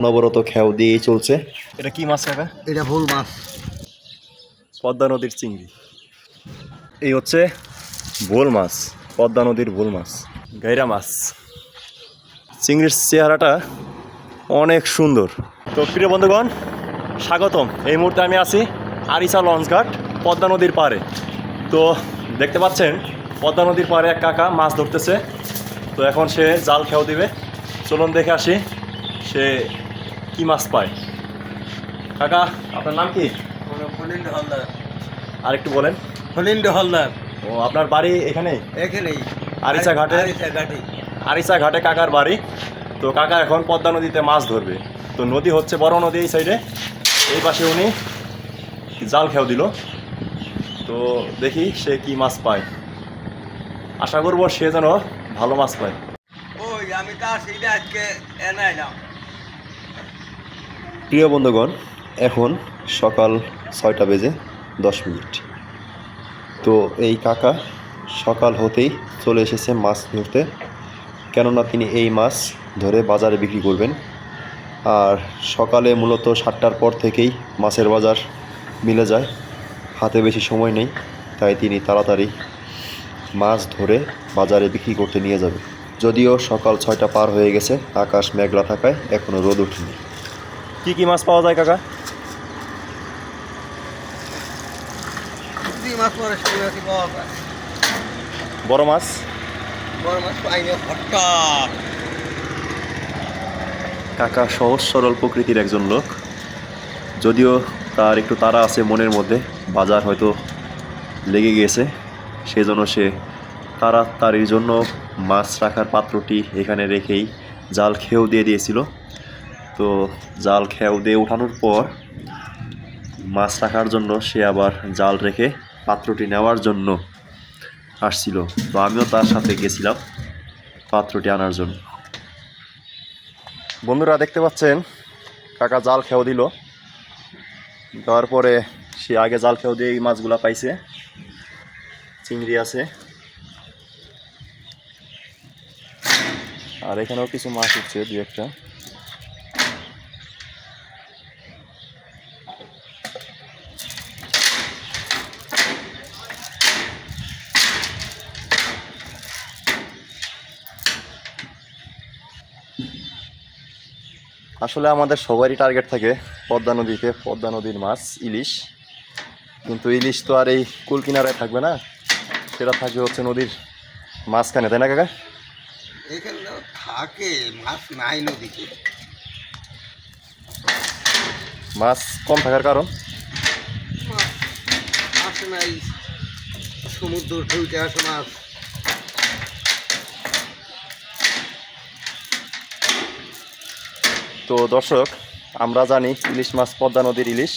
অনবরত খেয়াও দিয়েই চলছে। এটা কি মাছ কাকা? এটা ভুল মাছ। পদ্মা নদীর চিংড়ি। এই হচ্ছে ভোল মাছ পদ্মা নদীর ভোল মাছ গাইরা মাছ। চিংড়ির চেহারাটা অনেক সুন্দর। তো প্রিয় বন্ধুগণ স্বাগতম। এই মুহূর্তে আমি আছি আরিসা লঞ্চঘাট পদ্মা নদীর পাড়ে। তো দেখতে পাচ্ছেন পদ্মা নদীর পাড়ে এক কাকা মাছ ধরতেছে। তো এখন সে জাল খেয়াও দিবে। চলুন দেখে আসি সে কি মাছ পায়? কাকা আপনার নাম কি? হলদার। আর একটু বলেন। ফলিন্দ হলদার। ও আপনার বাড়ি এখানেই এখানেই। আরিচা ঘাটে? আরিচা ঘাটে। আরিসা ঘাটে কাকার বাড়ি। তো কাকা এখন পদ্মা নদীতে মাছ ধরবে। তো নদী হচ্ছে বড় নদী এই সাইডে। এই পাশে উনি জাল খেয়াও দিল। তো দেখি সে কি মাছ পায়। আশা করব সে যেন ভালো মাছ পায়। ওই আমি সেইটা আজকে এনাইলাম প্রিয় বন্ধুগণ, এখন সকাল ছয়টা বেজে দশ মিনিট। তো এই কাকা সকাল হতেই চলে এসেছে মাছ ধরতে কেননা তিনি এই মাছ ধরে বাজারে বিক্রি করবেন। আর সকালে মূলত সাতটার পর থেকেই মাছের বাজার মিলে যায়। হাতে বেশি সময় নেই, তাই তিনি তাড়াতাড়ি মাছ ধরে বাজারে বিক্রি করতে নিয়ে যাবে যদিও সকাল ছয়টা পার হয়ে গেছে, আকাশ মেঘলা থাকায় এখনও রোদ ওঠেনি কি কি মাছ পাওয়া যায় কাকা? যায়। বড় মাছ? বড় মাছ পাইনি কাকা সহজ সরল প্রকৃতির একজন লোক। যদিও তার একটু তারা আছে মনের মধ্যে বাজার হয়তো লেগে গিয়েছে সেজন্য সে তাড়াতাড়ির জন্য মাছ রাখার পাত্রটি এখানে রেখেই জাল খেয়েও দিয়ে দিয়েছিল। তো জাল খেয়েও দিয়ে ওঠানোর পর মাছ রাখার জন্য সে আবার জাল রেখে পাত্রটি নেওয়ার জন্য আসছিল। তো আমিও তার সাথে গেছিলাম পাত্রটি আনার জন্য। বন্ধুরা, দেখতে পাচ্ছেন, কাকা জাল খেয়াও দিল। দেওয়ার পরে সে আগে জাল খেয়াও দিয়ে এই মাছগুলো পাইছে। চিংড়ি আছে। আর এখানেও কিছু মাছ হচ্ছে দু একটা। আসলে আমাদের সবারই টার্গেট থাকে পদ্মা নদীতে পদ্মা নদীর মাছ ইলিশ। কিন্তু ইলিশ তো আর এই কুল কিনারায় থাকবে না। সেটা থাকবে হচ্ছে নদীর মাঝখানে তাই না কাকা? এখানে থাকে মাছ নাই নদীতে। মাছ কম থাকার কারণ? আসে নাই সমুদ্র ঢুকে আসে মাছ। তো দর্শক, আমরা জানি ইলিশ মাছ পদ্মা নদীর ইলিশ।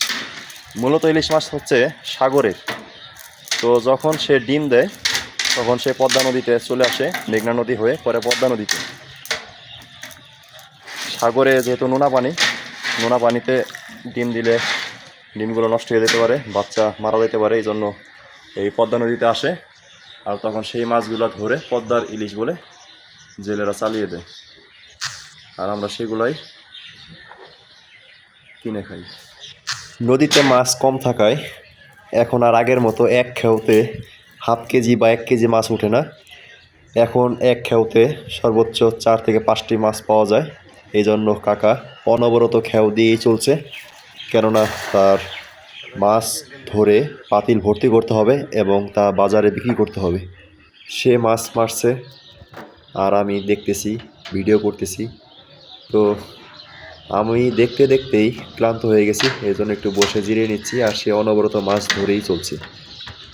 মূলত ইলিশ মাছ হচ্ছে সাগরের। তো যখন সে ডিম দেয়, তখন সে পদ্মা নদীতে চলে আসে, মেঘনা নদী হয়ে পরে পদ্মা নদীতে। সাগরে যেহেতু নোনা পানি, নোনা পানিতে ডিম দিলে ডিমগুলো নষ্ট হয়ে যেতে পারে, বাচ্চা মারা যেতে পারে, এই জন্য এই পদ্মা নদীতে আসে। আর তখন সেই মাছগুলো ধরে পদ্মার ইলিশ বলে জেলেরা চালিয়ে দেয়। আর আমরা সেগুলাই কিনে খাই। নদীতে মাছ কম থাকায় এখন আর আগের মতো এক খেউতে হাফ কেজি বা এক কেজি মাছ ওঠে না। এখন এক খেউতে সর্বোচ্চ চার থেকে পাঁচটি মাছ পাওয়া যায়। এই জন্য কাকা অনবরত খেউ দিয়েই চলছে। কেননা তার মাছ ধরে পাতিল ভর্তি করতে হবে এবং তা বাজারে বিক্রি করতে হবে। সে মাছ মারছে আর আমি দেখতেছি, ভিডিও করতেছি। তো আমি দেখতে দেখতেই ক্লান্ত হয়ে গেছি এই জন্য একটু বসে জিরিয়ে নিচ্ছি আর সে অনবরত মাছ ধরেই চলছে।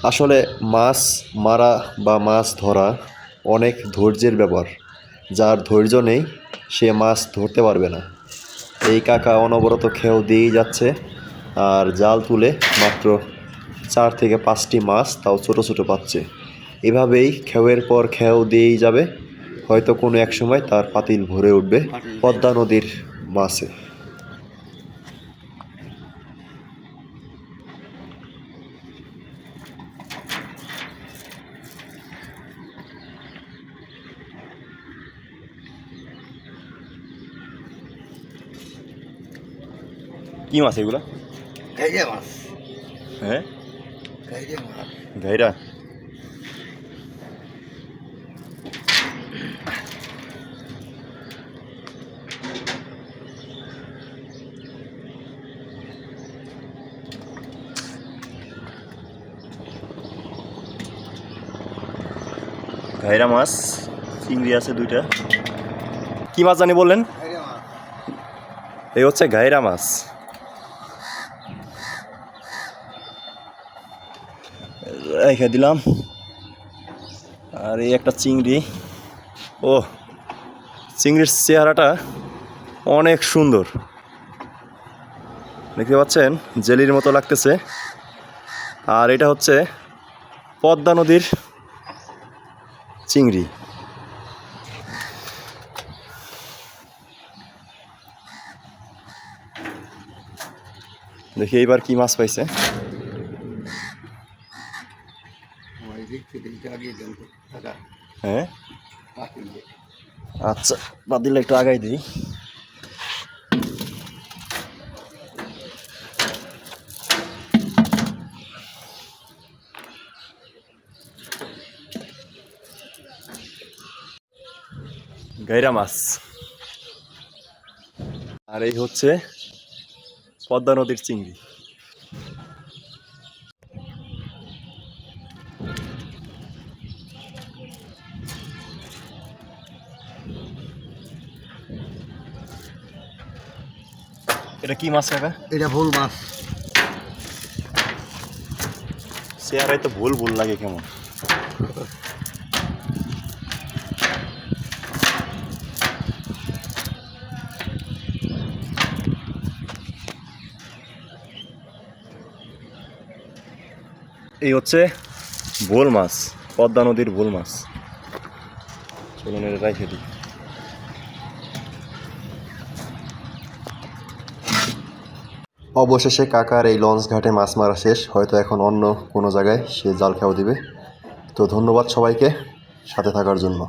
আসলে মাছ মারা বা মাছ ধরা অনেক ধৈর্যের ব্যাপার যার ধৈর্য নেই সে মাছ ধরতে পারবে না। এই কাকা অনবরত খেও দিয়েই যাচ্ছে আর জাল তুলে মাত্র চার থেকে পাঁচটি মাছ তাও ছোটো ছোটো পাচ্ছে। এভাবেই খেয়ের পর খেও দিয়েই যাবে, হয়তো কোনো এক সময় তার পাতিল ভরে উঠবে পদ্মা নদীর মাছে কি মাছ এগুলো গাইরে মাছ হ্যাঁ গাইরে মাছ গাইরা ঘাইরা মাছ, চিংড়ি আছে দুইটা। কি মাছ জানি বললেন? এই হচ্ছে ঘাইরা মাছ। রেখে দিলাম। আর এই একটা চিংড়ি। ও, চিংড়ির চেহারাটা অনেক সুন্দর। দেখতে পাচ্ছেন? জেলির মতো লাগতেছে। আর এটা হচ্ছে পদ্মা নদীর চিংড়ি। দেখি এইবার কি মাছ পাইছে। হ্যাঁ? আচ্ছা বাদ দিলে একটু আগাই দিই। গাইরা মাছ আর এই হচ্ছে পদ্মা নদীর চিংড়ি। এটা কি মাছ কাকা? এটা ভুল মাছ। চেহারায় তো ভুল ভুল লাগে কেমন? এই হচ্ছে ভোল মাছ, পদ্মা নদীর ভোল মাছ। চলুন এটা রাখে দিই অবশেষে কাকার এই লঞ্চ ঘাটে মাছ মারা শেষ, হয়তো এখন অন্য কোনো জায়গায় সে জাল খেয়াও দিবে। তো ধন্যবাদ সবাইকে সাথে থাকার জন্য।